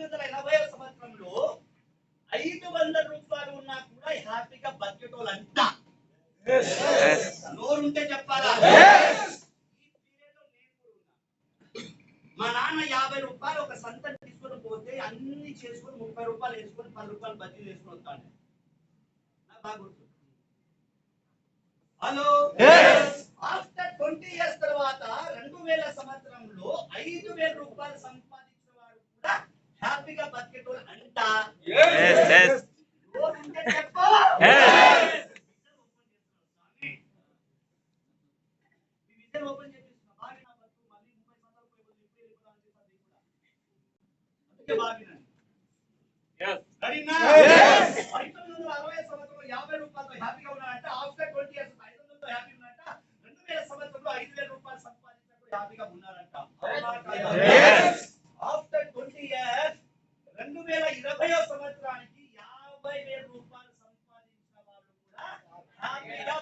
పంతొమ్మిది వందల ఎనభై సంవత్సరంలో ఐదు వందల రూపాయలు ఉన్నా కూడా హ్యాపీగా బతికేటోళ్ళు అంతా నోరుంటే చెప్పాలా. మా నాన్న యాభై రూపాయలు ఒక సంతని తీసుకొని పోతే అన్ని చేసుకొని ముప్పై రూపాయలు వేసుకొని పది రూపాయలు బద్దీ చేసుకొని వస్తాను హలో? ఆఫ్టర్ ట్వంటీ ఇయర్స్ తర్వాత రెండు వేల సంవత్సరంలో ఐదు వేల రూపాయలు బతికేటోళ్ళు అంట నోరుంటే చెప్పు. ఈ విజయం ఓపెన్ చేపిస్తున్నా. బాగా నా బతుకు మళ్ళీ ముప్పై సంవత్సరాలు పోయి బదులు ఇప్పుడు వెళ్ళిపోదాం అని చెప్పి అది కూడా. అందుకే బాగా వినండి. సరేనా? పంతొమ్మిది వందల అరవై సంవత్సరంలో యాభై రూపాయలతో హ్యాపీగా ఉన్నాడంట ఆఫ్టర్ ట్వంటీ ఇయర్స్ ఐదు వందలతో హ్యాపీ ఉన్నాడంట రెండు వేల సంవత్సరంలో ఐదు వేల రూపాయలు సంపాదించినప్పుడు హ్యాపీగా ఉన్నారంట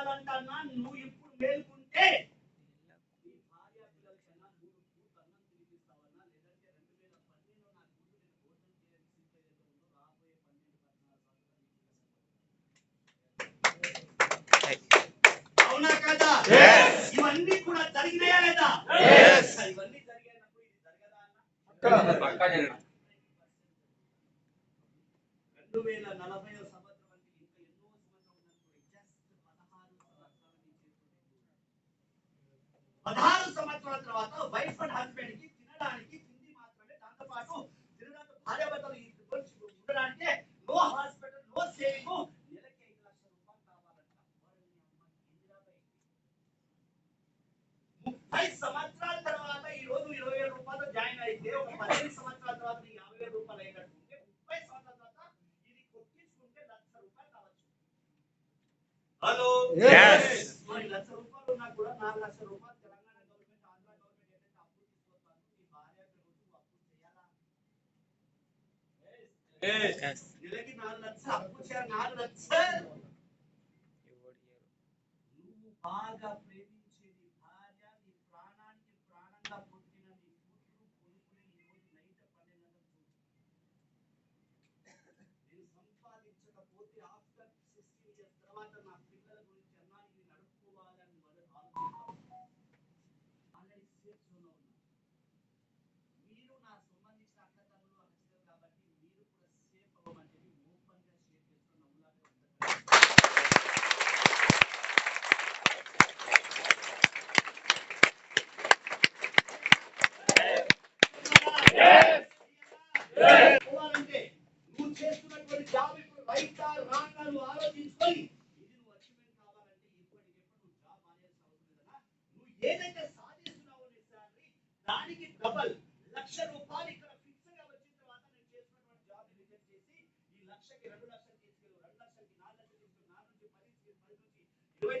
రాబోయే పన్నెండు పద్నాలుగు సంవత్సరాలు అవునా కదా? ఇవన్నీ కూడా జరిగినాయా లేదా? ఇవన్నీ జరిగినప్పుడు ఇది జరగదా అన్న? రెండు వేల నలభై పదహారు సంవత్సరాల తర్వాత వైఫ్ అండ్ హస్బెండ్కి తినడానికి తిండి మాత్రమే దాంతో పాటు తినడానికి భార్యాభర్తలు ఈ గురించి ఉండడానికి నో హాస్పిటల్ నో సేవింగ్ నెలకి ఐదు లక్షల రూపాయలు కావాలంట. ముప్పై సంవత్సరాల తర్వాత ఈ రోజు ఇరవై వేల రూపాయలు జాయిన్ అయితే ఒక పదిహేను సంవత్సరాల తర్వాత నీకు యాభై వేల రూపాయలు అయినట్టు ఉంటే ముప్పై సంవత్సరాల తర్వాత ఇది కొట్టించుకుంటే లక్ష రూపాయలు కావచ్చు. Hello Yes. మరి లక్ష రూపాయలు ఉన్నా కూడా నాలుగు లక్షల రూపాయలు తెలంగాణ గవర్నమెంట్ ఆంధ్ర గవర్నమెంట్ ఏదైతే అప్పు తీసుకొస్తాను నీ భార్య ప్రభుత్వం అప్పు చేయాలా నెలకి నాలుగు లక్షలు అప్పు చేయాలి నాలుగు లక్షలు నువ్వు బాగా ఏదైతే సాధిస్తున్నావు నీ శాలరీ దానికి డబల్ లక్ష రూపాయలు ఇక్కడ ఫిక్స్గా వచ్చిన తర్వాత నేను చేస్తున్నటువంటి జాబ్ రిజెక్ట్ చేసి ఈ లక్షకి రెండు లక్షలు తీసుకెళ్ళు రెండు లక్షలకి నాలుగు లక్షలు తీసుకెళ్ళు నాలుగు నుంచి పది తీసుకెళ్ళు పది నుంచి ఇరవై